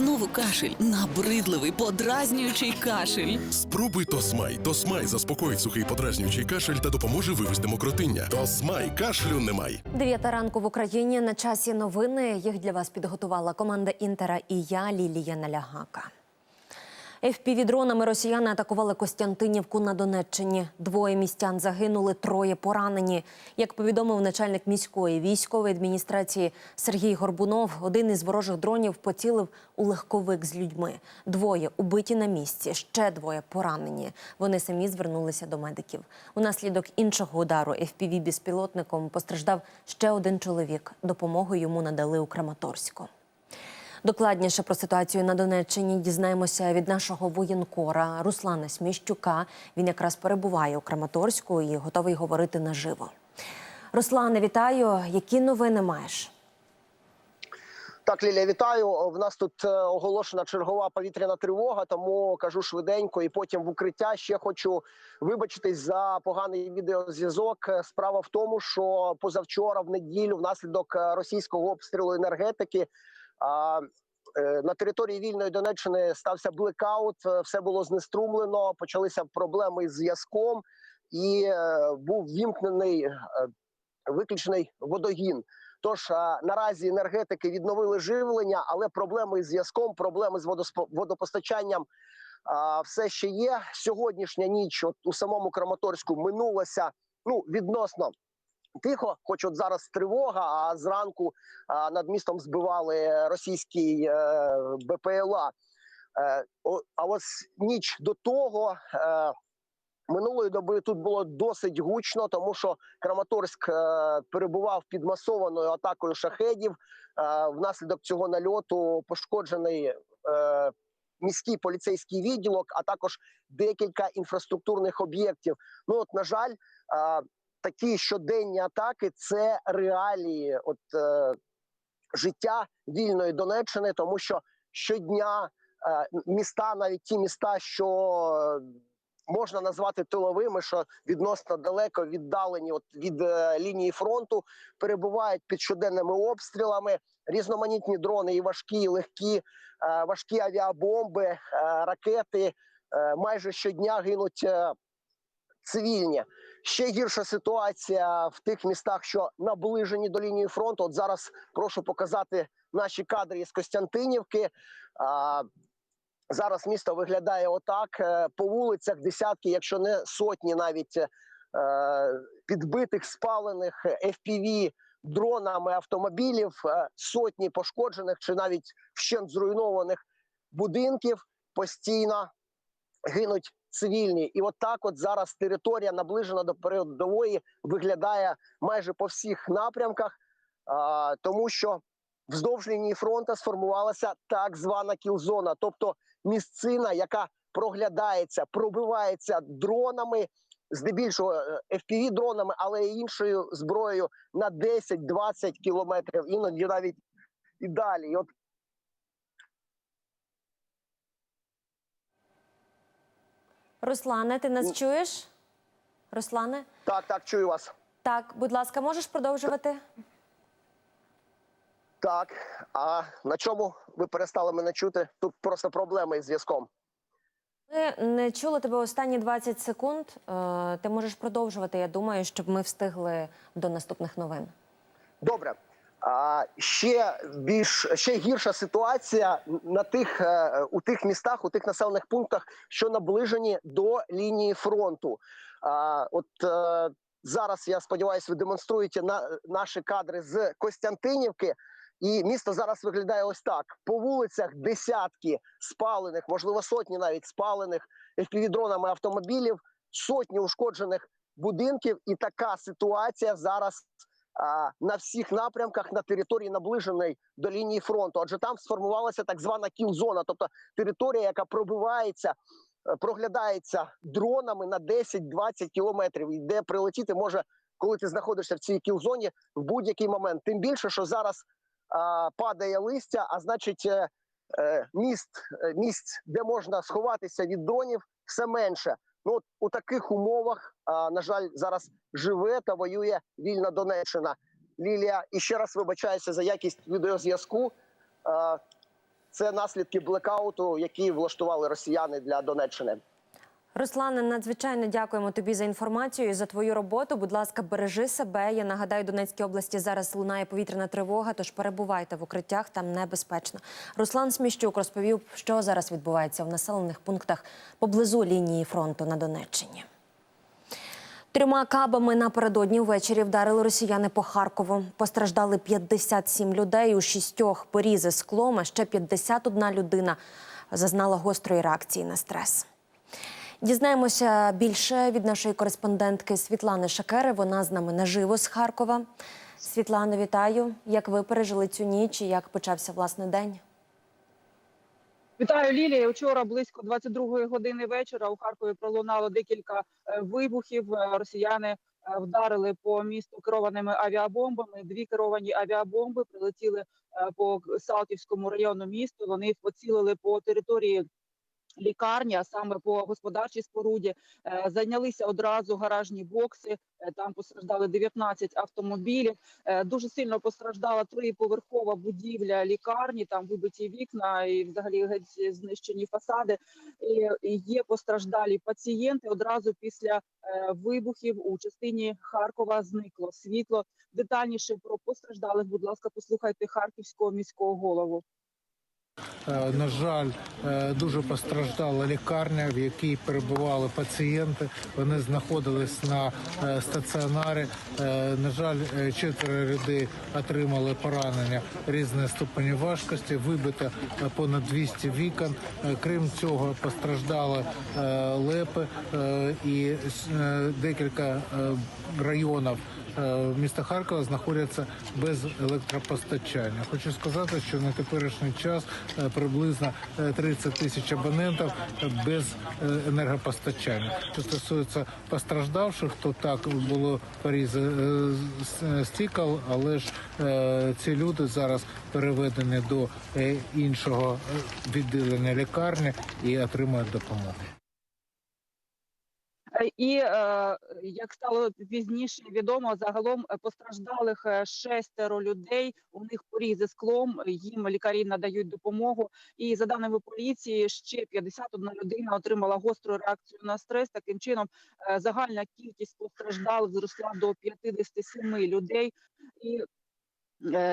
Знову кашель, набридливий, подразнюючий кашель. Спробуй Тосмай. Тосмай заспокоїть сухий подразнюючий кашель та допоможе вивести мокротиння. Тосмай кашлю немає. Дев'ята ранку в Україні на часі новини. Їх для вас підготувала команда Інтера і я, Лілія Налягака. FPV-дронами росіяни атакували Костянтинівку на Донеччині. Двоє містян загинули, троє поранені. Як повідомив начальник міської військової адміністрації Сергій Горбунов, один із ворожих дронів поцілив у легковик з людьми. Двоє убиті на місці, ще двоє поранені. Вони самі звернулися до медиків. Унаслідок іншого удару FPV безпілотником постраждав ще один чоловік. Допомогу йому надали у Краматорську. Докладніше про ситуацію на Донеччині дізнаємося від нашого воєнкора Руслана Сміщука. Він якраз перебуває у Краматорську і готовий говорити наживо. Руслане, вітаю. Які новини маєш? Так, Лілія, вітаю. В нас тут е, оголошена чергова повітряна тривога, тому кажу швиденько і потім в укриття. Ще хочу вибачитись за поганий відеозв'язок. Е, Справа в тому, що позавчора, в неділю, внаслідок е, російського обстрілу енергетики. А, е, На території вільної Донеччини стався блекаут, е, все було знеструмлено, почалися проблеми з зв'язком, і е, був вімкнений виключений водогін. Тож наразі енергетики відновили живлення, але проблеми з зв'язком, проблеми з водопостачанням все ще є. Сьогоднішня ніч от у самому Краматорську минулася ну відносно. Тихо, хоч от зараз тривога, а зранку а, над містом збивали російський е, БПЛА. Е, о, а ось ніч до того е, минулої доби тут було досить гучно, тому що Краматорськ е, перебував під масованою атакою шахедів. Е, внаслідок цього нальоту пошкоджений е, міський поліцейський відділок, а також декілька інфраструктурних об'єктів. Ну от на жаль, е, такі щоденні атаки це реалії от, е, життя вільної Донеччини, тому що щодня е, міста, навіть ті міста, що е, можна назвати тиловими, що відносно далеко віддалені от від е, лінії фронту, перебувають під щоденними обстрілами. Різноманітні дрони, і важкі, і легкі, е, важкі авіабомби, е, ракети. Е, майже щодня гинуть е, цивільні. Ще гірша ситуація в тих містах, що наближені до лінії фронту. От зараз прошу показати наші кадри із Костянтинівки. А, зараз місто виглядає отак. Е, По вулицях десятки, якщо не сотні, навіть е, підбитих спалених FPV дронами автомобілів, е, сотні пошкоджених чи навіть вщент зруйнованих будинків постійно гинуть цивільні. І от так от зараз територія наближена до передової виглядає майже по всіх напрямках, а, тому що вздовж лінії фронту сформувалася так звана кілзона, тобто місцина, яка проглядається, пробивається дронами, здебільшого fpv дронами, але й іншою зброєю на 10-20 кілометрів, іноді навіть і далі. І от Руслане, ти нас чуєш? Руслане? так, так, чую вас. Так, будь ласка, можеш продовжувати? Так, а на чому ви перестали мене чути? Тут просто проблеми із зв'язком. Ми не чули тебе останні 20 секунд. Е, Ти можеш продовжувати. Я думаю, щоб ми встигли до наступних новин. Добре. Ще більш ще гірша ситуація на тих е, у тих містах, у тих населених пунктах, що наближені до лінії фронту. От е, зараз я сподіваюся, ви демонструєте на наші кадри з Костянтинівки. І місто зараз виглядає ось так: по вулицях десятки спалених, можливо, сотні навіть спалених FPV-дронами автомобілів, сотні ушкоджених будинків. І така ситуація зараз на всіх напрямках на території наближеної до лінії фронту. Адже там сформувалася так звана кіл-зона, тобто територія, яка пробивається, е, проглядається дронами на 10-20 кілометрів, і де прилетіти може, коли ти знаходишся в цій кіл-зоні в будь-який момент. Тим більше, що зараз а, падає листя, а значить, е, е, міст, е, місць, де можна сховатися від дронів, все менше. Ну от у таких умовах, а, на жаль, зараз живе та воює вільна Донеччина. Лілія, і ще раз вибачаюся за якість відеозв'язку. Це наслідки блекауту, які влаштували росіяни для Донеччини. Руслане, надзвичайно дякуємо тобі за інформацію за твою роботу. Будь ласка, бережи себе. Я нагадаю, Донецькій області зараз лунає повітряна тривога, тож перебувайте в укриттях, там небезпечно. Руслан Сміщук розповів, що зараз відбувається в населених пунктах поблизу лінії фронту на Донеччині. Трьома кабами напередодні ввечері вдарили росіяни по Харкову. Постраждали 57 людей, у шістьох порізи склом, а ще 51 людина зазнала гострої реакції на стрес. Дізнаємося більше від нашої кореспондентки Світлани Шакери. Вона з нами наживо з Харкова. Світлано, вітаю. Як ви пережили цю ніч і як почався власне день? Вітаю Лілія. Вчора близько 22-ї години вечора у Харкові пролунало декілька е, вибухів. Е, Росіяни е, вдарили по місту керованими авіабомбами. Дві керовані авіабомби прилетіли по Салтівському району місту. Вони поцілили по території. Лікарні, а саме по господарчій споруді, Е, зайнялися одразу гаражні бокси. Е, Там постраждали 19 автомобілів. Е, Дуже сильно постраждала триповерхова будівля лікарні. Там вибиті вікна і взагалі геть знищені фасади. І є постраждалі пацієнти. Одразу після вибухів у частині Харкова зникло світло. Детальніше про постраждалих, будь ласка, послухайте харківського міського голову. Е, На жаль, е, дуже постраждала лікарня, в якій перебували пацієнти. Вони знаходились на е, стаціонарі. На жаль, четверо людей отримали поранення різної ступені важкості. Вибито понад 200 вікон. Крім цього, постраждали лепи і декілька районів міста Харкова знаходяться без електропостачання. Хочу сказати, що на теперішній час е, приблизно е, 30 тисяч абонентів без е, енергопостачання. Що стосується постраждавших, то так було порізи е, але ж е, ці люди зараз переведені до е, іншого е, відділення лікарні і отримують допомогу. І е, як стало пізніше відомо, загалом е, постраждалих е, шестеро людей. У них порізи склом. Їм лікарі надають допомогу. І за даними поліції, ще 51 людина отримала гостру реакцію на стрес. Таким чином, загальна кількість постраждалих зросла до 57 людей. І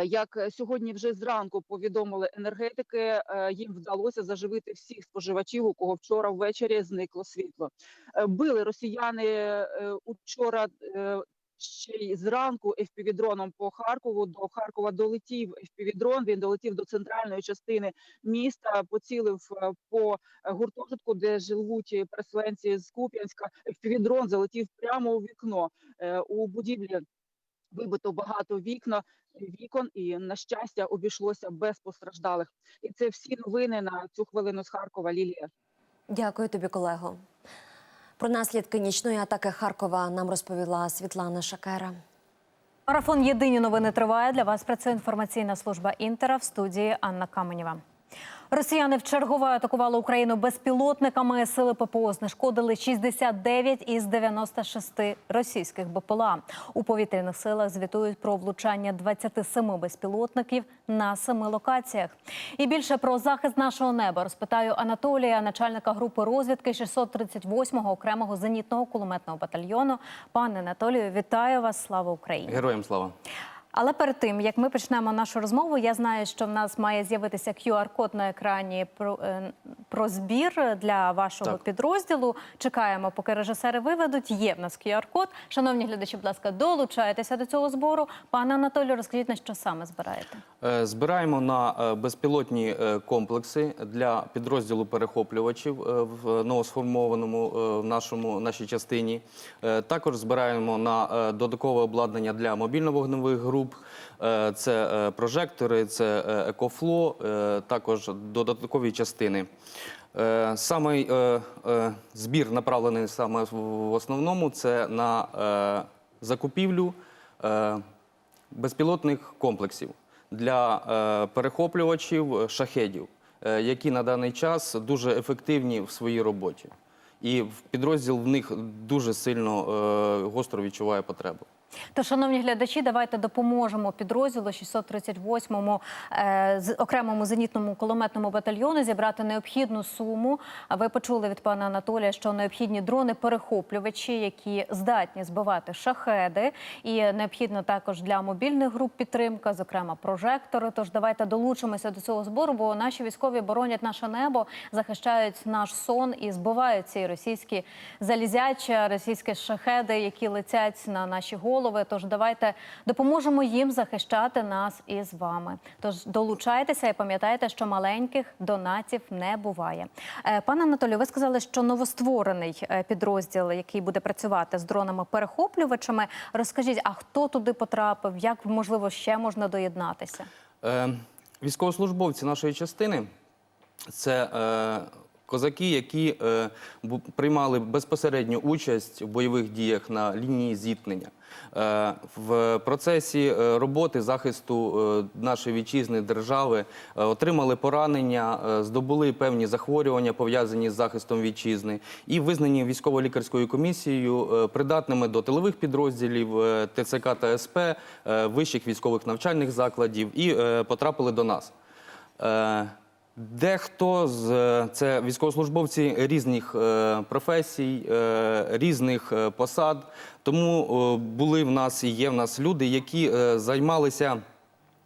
Як сьогодні вже зранку повідомили енергетики, е, їм вдалося заживити всіх споживачів, у кого вчора ввечері зникло світло. Е, Били росіяни е, учора е, ще й зранку FPV-дроном по Харкову. До Харкова долетів FPV-дрон, Він долетів до центральної частини міста, поцілив е, по гуртожитку, де живуть переселенці з Куп'янська. FPV-дрон залетів прямо у вікно Е, у будівлі. Вибито багато вікна вікон, і на щастя обійшлося без постраждалих. І це всі новини на цю хвилину з Харкова. Лілія. Дякую тобі, колего. Про наслідки нічної атаки Харкова нам розповіла Світлана Шакера. Марафон Єдині новини триває. Для вас працює інформаційна служба Інтера в студії Анна Каменєва. Росіяни вчергове атакували Україну безпілотниками. Сили ППО знешкодили 69 із 96 російських БПЛА. У повітряних силах звітують про влучання 27 безпілотників на семи локаціях. І більше про захист нашого неба розпитаю Анатолія, начальника групи розвідки 638-го окремого зенітного кулеметного батальйону. Пане Анатолію, вітаю вас! Слава Україні! Героям слава. Але перед тим як ми почнемо нашу розмову, я знаю, що в нас має з'явитися QR-код на екрані про, е, про збір для вашого Так. підрозділу. Чекаємо, поки режисери виведуть. Є в нас QR-код. Шановні глядачі, будь ласка, долучайтеся до цього збору. Пане Анатолію, розкажіть на що саме збираєте? Е, Збираємо на е, безпілотні комплекси для підрозділу перехоплювачів в новосформованому в нашому нашій частині. Також збираємо на додаткове обладнання для мобільно-вогневих груп. Е, Це е, прожектори, це е, екофло, також додаткові частини. Саме збір направлений саме в- основному це на закупівлю безпілотних комплексів для перехоплювачів шахедів, які на даний час дуже ефективні в своїй роботі. І підрозділ в них дуже сильно гостро відчуває потребу. То, шановні глядачі, давайте допоможемо підрозділу 638-му е, окремому зенітному кулеметному батальйону зібрати необхідну суму. Ви почули від пана Анатолія, що необхідні дрони-перехоплювачі, які здатні збивати шахеди, і необхідно також для мобільних груп підтримка, зокрема прожектори. Тож давайте долучимося до цього збору, бо наші військові боронять наше небо, захищають наш сон і збивають ці російські залізяча, російські шахеди, які летять на наші голови. Тож давайте допоможемо їм захищати нас із вами. Тож долучайтеся і пам'ятайте, що маленьких донатів не буває. Е, Пане Анатолію, ви сказали, що новостворений е, підрозділ, який буде працювати з дронами-перехоплювачами. Розкажіть, а хто туди потрапив? Як можливо ще можна доєднатися? Е, Військовослужбовці нашої частини це козаки, які е, приймали безпосередню участь в бойових діях на лінії зіткнення. Е, в процесі е, роботи захисту е, нашої вітчизни держави е, отримали поранення, е, здобули певні захворювання пов'язані з захистом вітчизни і визнані військово-лікарською комісією е, придатними до тилових підрозділів е, ТЦК та СП, е, вищих військових навчальних закладів і е, потрапили до нас. Е, Дехто з е, це військовослужбовці різних е, професій, е, різних посад. Тому були в нас і є в нас люди, які займалися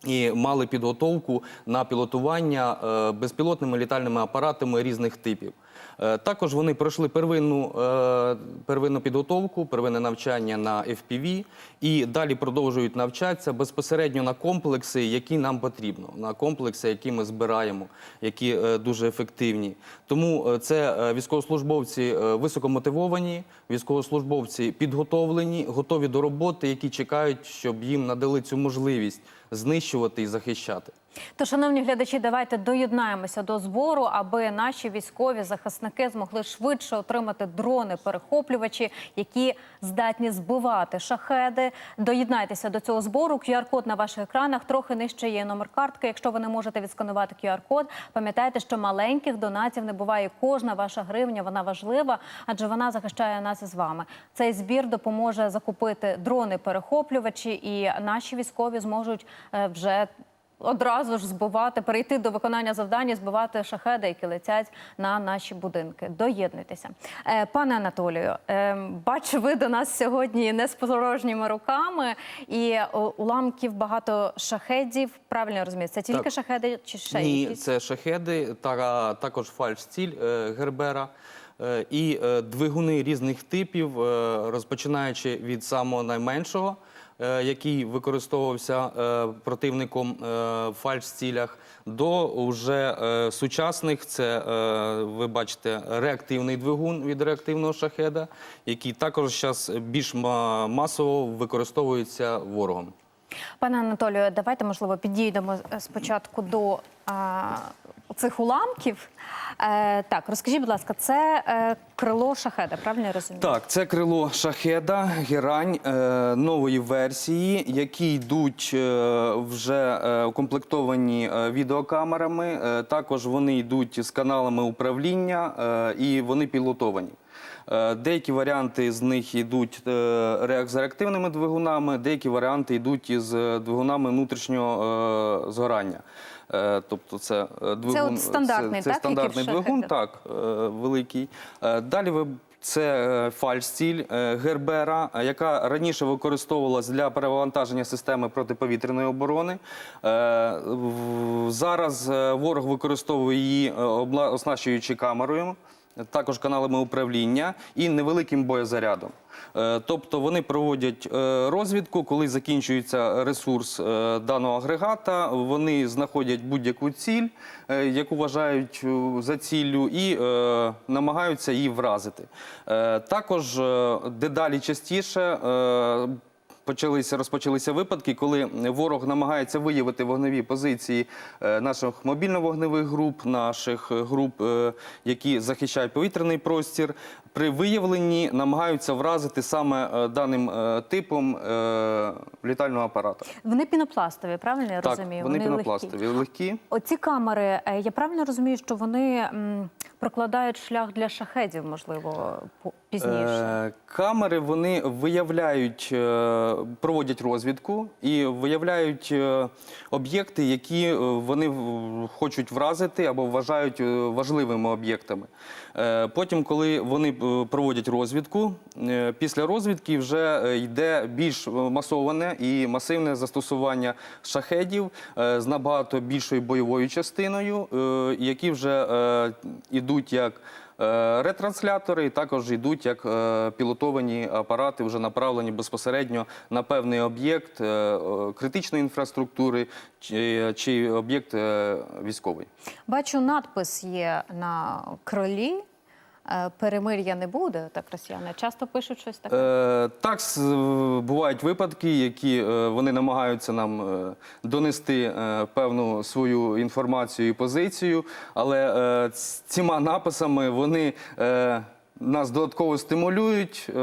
і мали підготовку на пілотування безпілотними літальними апаратами різних типів. Е, Також вони пройшли первинну, е, первинну підготовку, первинне навчання на FPV і далі продовжують навчатися безпосередньо на комплекси, які нам потрібно, на комплекси, які ми збираємо, які е, дуже ефективні. Тому це військовослужбовці високомотивовані, військовослужбовці підготовлені, готові до роботи, які чекають, щоб їм надали цю можливість знищувати і захищати. То, шановні глядачі, давайте доєднаємося до збору, аби наші військові захисники змогли швидше отримати дрони-перехоплювачі, які здатні збивати шахеди. Доєднайтеся до цього збору. QR-код на ваших екранах трохи нижче є номер картки. Якщо ви не можете відсканувати QR-код, пам'ятайте, що маленьких донатів не буває. Кожна ваша гривня вона важлива, адже вона захищає нас із вами. Цей збір допоможе закупити дрони-перехоплювачі, і наші військові зможуть е, вже одразу ж збивати, перейти до виконання завдань, і збивати шахеди, які летять на наші будинки. Доєднуйтеся, Е, пане Анатолію. е, Бачу, ви до нас сьогодні не з порожніми руками, і уламків багато шахедів. Правильно розумію? Це тільки Так. шахеди чи ще Ні, якісь? це шахеди, та також фальш-стіль е, Гербера. е, І е, двигуни різних типів, е, розпочинаючи від самого найменшого, е, який використовувався е, противником е, в фальш-цілях, до вже е, сучасних. Це е, ви бачите реактивний двигун від реактивного шахеда, який також зараз більш масово використовується ворогом. Пане Анатолію, давайте можливо підійдемо е, спочатку до цих уламків. Е, так, розкажіть, будь ласка, це е, крило шахеда, правильно я розумію? Так, це крило шахеда, герань е, нової версії, які йдуть вже укомплектовані відеокамерами. Також вони йдуть з каналами управління і вони пілотовані. Деякі варіанти з них йдуть з реактивними двигунами, деякі варіанти йдуть із двигунами внутрішнього згорання. Е, Тобто це двигун це от стандартний, це, це так, стандартний двигун, так, е, великий. Е, Далі ви це фальстіль е, Гербера, е, яка раніше використовувалась для перевантаження системи протиповітряної оборони. Е, Зараз е, ворог використовує її, е, оснащуючи камерою. Також каналами управління і невеликим боєзарядом. Е, Тобто вони проводять е, розвідку, коли закінчується ресурс е, даного агрегата, вони знаходять будь-яку ціль, яку вважають за ціллю, і намагаються її вразити. Також дедалі частіше. Почалися розпочалися випадки, коли ворог намагається виявити вогневі позиції е, наших мобільно-вогневих груп, наших е, груп, е, які захищають повітряний простір. При виявленні намагаються вразити саме е, даним е, типом е, літального апарату. Вони пінопластові, правильно я Так, розумію? вони легкі. пінопластові, легкі. Оці камери, я правильно розумію, що вони прокладають шлях для шахедів, можливо, пізніше. Камери вони виявляють проводять розвідку і виявляють об'єкти, які вони хочуть вразити або вважають важливими об'єктами. Е, Потім, коли вони е, проводять розвідку, е, після розвідки вже йде більш масоване і масивне застосування шахедів з набагато більшою бойовою частиною, які вже йдуть як ретранслятори, і також йдуть як е, пілотовані апарати, вже направлені безпосередньо на певний об'єкт е, е, критичної інфраструктури чи, об'єкт е, військовий. Бачу, надпис є на крилі. Е, Перемир'я не буде, так росіяни часто пишуть щось таке. Е, так, бувають випадки, які е, вони намагаються нам е, донести е, певну свою інформацію і позицію, але е, цими написами вони. е, Нас додатково стимулюють, е,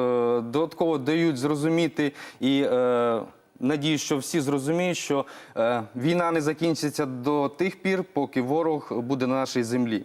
додатково дають зрозуміти і е, надію, що всі зрозуміють, що е, війна не закінчиться до тих пір, поки ворог буде на нашій землі.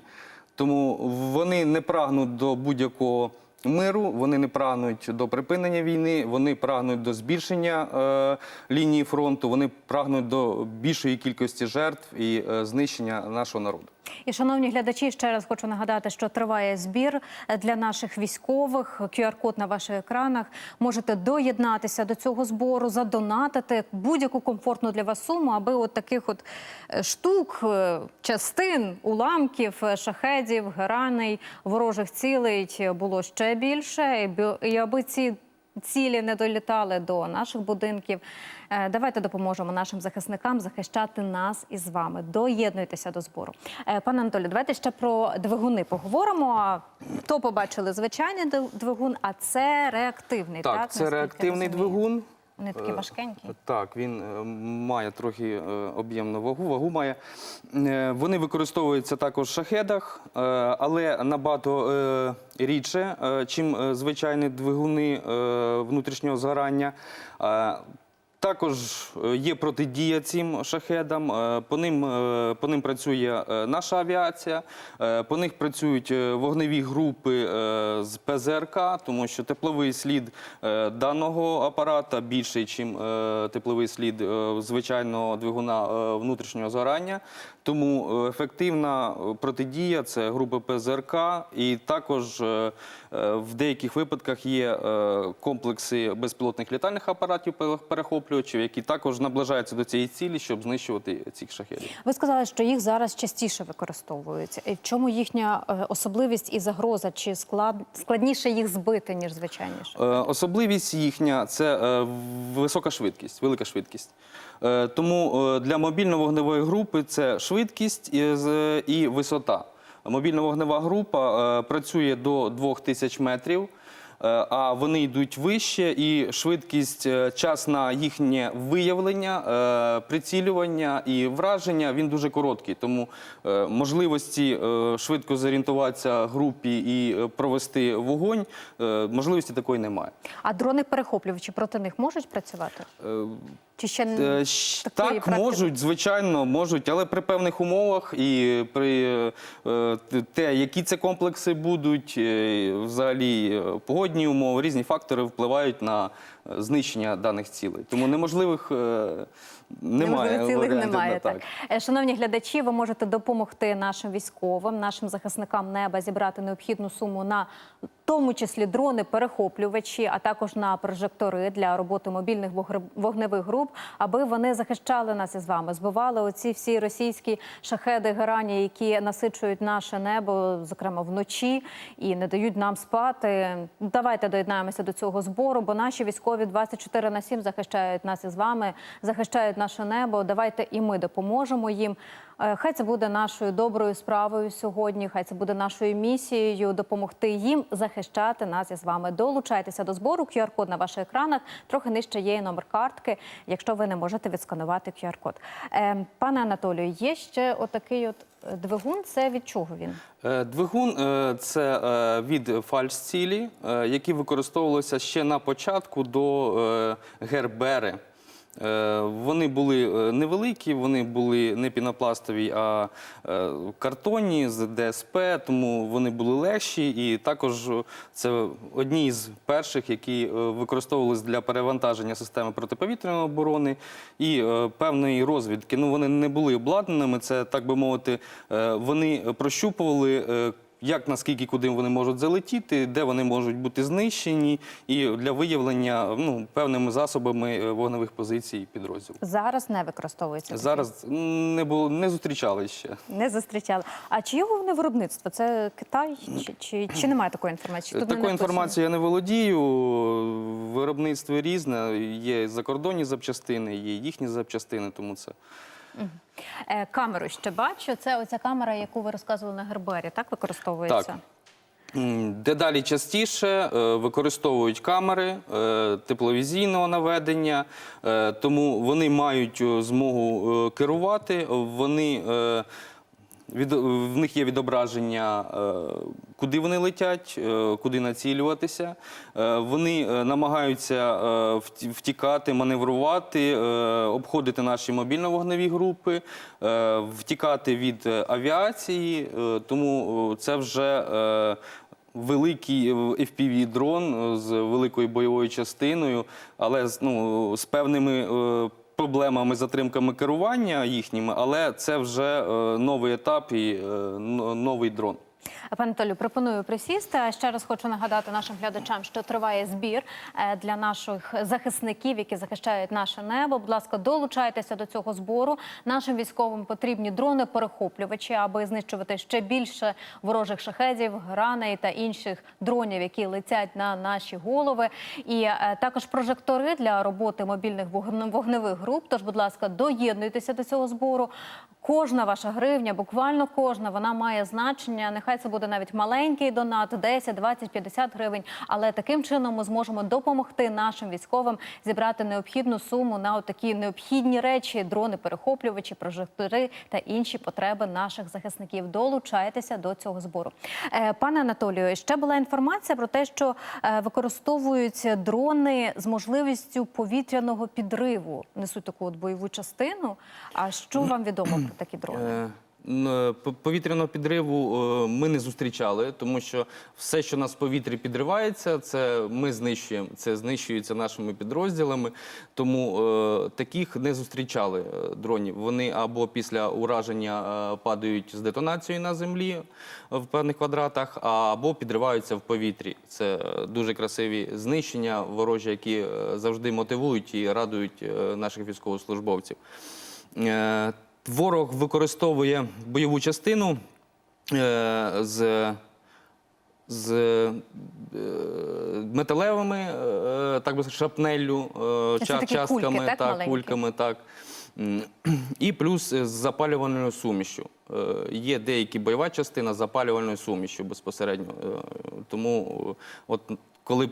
Тому вони не прагнуть до будь-якого миру, вони не прагнуть до припинення війни, вони прагнуть до збільшення е, лінії фронту, вони прагнуть до більшої кількості жертв і е, знищення нашого народу. І, шановні глядачі, ще раз хочу нагадати, що триває збір для наших військових. QR-код на ваших екранах. Можете доєднатися до цього збору, задонатити будь-яку комфортну для вас суму, аби от таких от е, штук, е, частин, уламків, е, шахедів, гераней, ворожих цілей було ще більше, і аби ці цілі не долітали до наших будинків. Е, Давайте допоможемо нашим захисникам захищати нас із вами. Доєднуйтеся до збору. Е, Пане Анатолію, давайте ще про двигуни поговоримо. То побачили звичайний двигун, а це реактивний. Так, Так, це реактивний двигун. Вони такі Е, важкенькі. Так, він має трохи об'ємну вагу, вагу має. Вони використовуються також в шахедах, але набагато рідше, чим звичайні двигуни внутрішнього згорання. Також е, є протидія цим шахедам. Е, По ним, е, по ним працює наша авіація, по них працюють вогневі групи з ПЗРК, тому що тепловий слід даного апарата більший, ніж тепловий слід звичайного двигуна внутрішнього згорання. Тому е, ефективна е, протидія це групи ПЗРК, і також е, в деяких випадках є комплекси безпілотних літальних апаратів перехоплювачів, які також наближаються до цієї цілі, щоб знищувати цих шахедів. Ви сказали, що їх зараз частіше використовуються. В чому їхня особливість і загроза? Чи склад... складніше їх збити, ніж звичайніше? Особливість їхня це висока швидкість, велика швидкість. Е, Тому е, для мобільно-вогневої групи це швидкість і, висота. Мобільно-вогнева група е, працює до 2000 метрів. А вони йдуть вище, і швидкість, час на їхнє виявлення, прицілювання і враження він дуже короткий. Тому можливості швидко зорієнтуватися групі і провести вогонь, можливості такої немає. А дрони-перехоплювачі проти них можуть працювати? Е, Чи ще Е, н- щ- такої Так, практики? можуть, звичайно, можуть, але при певних умовах і при е, те, які це комплекси будуть, е, взагалі е, погодні умови, різні фактори впливають на е, знищення даних цілей. Тому неможливих е, немає. Неможливих цілих варіантів, немає. да, Так. Е, Шановні глядачі, ви можете допомогти нашим військовим, нашим захисникам неба зібрати необхідну суму на в тому числі дрони, перехоплювачі, а також на прожектори для роботи мобільних вогр- вогневих груп, аби вони захищали нас із вами, збивали оці всі російські шахеди, герані, які насичують наше небо, зокрема вночі, і не дають нам спати. Давайте доєднаємося до цього збору, бо наші військові 24 на 7 захищають нас із вами, захищають наше небо. Давайте і ми допоможемо їм. Е, Хай це буде нашою доброю справою сьогодні. Хай це буде нашою місією допомогти їм захищати нас із вами. Долучайтеся до збору. QR-код на ваших екранах. Трохи нижче є номер картки, якщо ви не можете відсканувати QR-код. Е, Пане Анатолію, є ще отакий от е, двигун. Це від чого він? Двигун це від фальш-цілі, які використовувалися ще на початку до Гербери. Е, Вони були е, невеликі, вони були не пінопластові, а е, картонні з ДСП, тому вони були легші. І також це одні з перших, які використовувалися для перевантаження системи протиповітряної оборони і певної розвідки. Ну вони не були обладнаними. Це так би мовити, вони прощупували. Як наскільки куди вони можуть залетіти, де вони можуть бути знищені, і для виявлення ну, певними засобами е, вогневих позицій підрозділу. Зараз не використовується. Зараз не було не зустрічали ще. Не зустрічали. А чиє головне виробництво? Це Китай чи, чи, чи немає такої інформації? Тут написано. інформацією я не володію. Виробництво різне. Є закордонні запчастини, є їхні запчастини, тому це. Е, камеру ще бачу. Це оця камера, яку ви розказували на Гербері, так використовується? Так. Дедалі частіше е, використовують камери е, тепловізійного наведення, тому вони мають змогу керувати. Вони від, в них є відображення, е, куди вони летять, е, куди націлюватися. Е, Вони намагаються втікати, маневрувати, обходити наші мобільно-вогневі групи, втікати від авіації. Тому це вже великий FPV-дрон з великою бойовою частиною, але ну, з певними. Проблемами, затримками керування їхніми, але це вже е, новий етап і е, новий дрон. Пане Анатолію, пропоную присісти. Ще раз хочу нагадати нашим глядачам, що триває збір е, для наших захисників, які захищають наше небо. Будь ласка, долучайтеся до цього збору. Нашим військовим потрібні дрони-перехоплювачі, аби знищувати ще більше ворожих шахедів, граней та інших дронів, які летять на наші голови. І е, також прожектори для роботи мобільних вогневих груп. Тож, будь ласка, доєднуйтеся до цього збору. Кожна ваша гривня, буквально кожна, вона має значення. Нехай це буде навіть маленький донат, 10, 20, 50 гривень. Але таким чином ми зможемо допомогти нашим військовим зібрати необхідну суму на такі необхідні речі: дрони, перехоплювачі, прожектори та інші потреби наших захисників. Долучайтеся до цього збору. Е, Пане Анатолію, ще була інформація про те, що е, використовуються дрони з можливістю повітряного підриву. Несуть таку от бойову частину. А що вам відомо про такі дрони? Е, Повітряного підриву е, ми не зустрічали, тому що все, що нас в повітрі підривається, це ми знищуємо. Це знищується нашими підрозділами. Тому е, таких не зустрічали дронів. Вони або після ураження падають з детонацією на землі в певних квадратах, або підриваються в повітрі. Це дуже красиві знищення ворожі, які завжди мотивують і радують наших військовослужбовців. Ворог використовує бойову частину е, з, з е, металевими, е, так би е, ча- частками, кульки, так, так, кульками, так. І плюс з запалювальною сумішю. Е, Є деякі бойова частина з запалювальною сумішю безпосередньо. Е, Тому от коли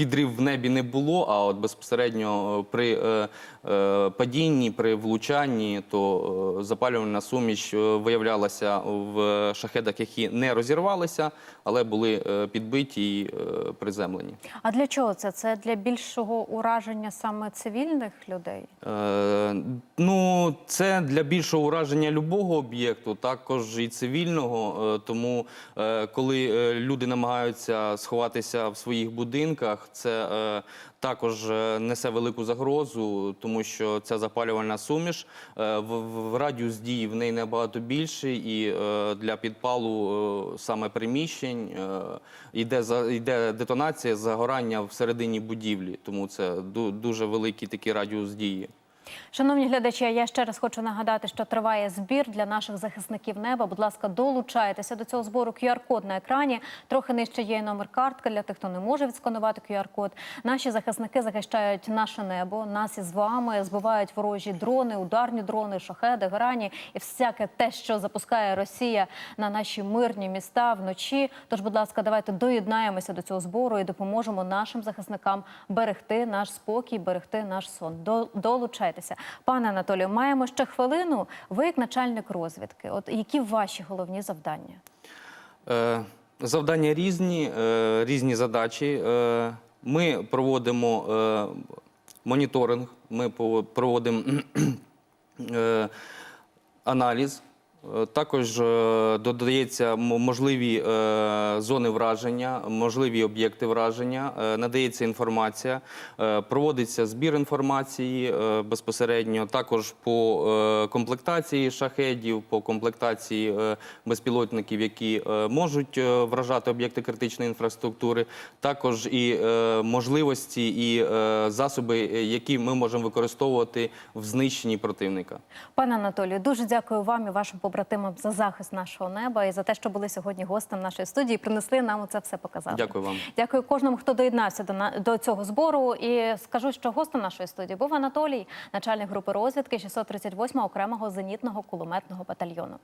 підрив в небі не було, а от безпосередньо е, при е, е, падінні, при влучанні, то запалювальна суміш виявлялася в шахедах, які не розірвалися, але були підбиті і приземлені. А для чого це? Це для більшого ураження саме цивільних людей? Е, ну, це для більшого ураження любого об'єкту, також і цивільного. Тому, коли люди намагаються сховатися в своїх будинках, це е, також е, несе велику загрозу, тому що ця запалювальна суміш е, в, в радіус дії в неї набагато більший, і е, для підпалу е, саме приміщень е, йде за йде детонація, загорання всередині будівлі. Тому це ду- дуже великий такий радіус дії. Шановні глядачі, я ще раз хочу нагадати, що триває збір для наших захисників неба. Будь ласка, долучайтеся до цього збору. QR-код на екрані. Трохи нижче є номер картки для тих, хто не може відсканувати QR-код. Наші захисники захищають наше небо, нас із вами збивають ворожі дрони, ударні дрони, шахеди, грані і всяке те, що запускає Росія на наші мирні міста вночі. Тож, будь ласка, давайте доєднаємося до цього збору і допоможемо нашим захисникам берегти наш спокій, берегти наш сон. До- Долучайтеся. Пане Анатолію, маємо ще хвилину. Ви як начальник розвідки. От які ваші головні завдання? Е, Завдання різні, е, різні задачі. Е, Ми проводимо е, моніторинг, ми проводимо е, аналіз. Е, Також е, додається можливі е, зони враження, можливі об'єкти враження, надається інформація, проводиться збір інформації безпосередньо. Також по комплектації шахедів, по комплектації безпілотників, які можуть вражати об'єкти критичної інфраструктури, також і можливості і засоби, які ми можемо використовувати в знищенні противника. Пане Анатолію, дуже дякую вам і вашим побратимам за захист нашого неба і за те, що були сьогодні гостем нашої студії. і Принесли нам це все показати. Дякую вам. Дякую кожному, хто доєднався до на- до цього збору. І скажу, що гостем нашої студії був Анатолій, начальник групи розвідки 638 окремого зенітного кулеметного батальйону.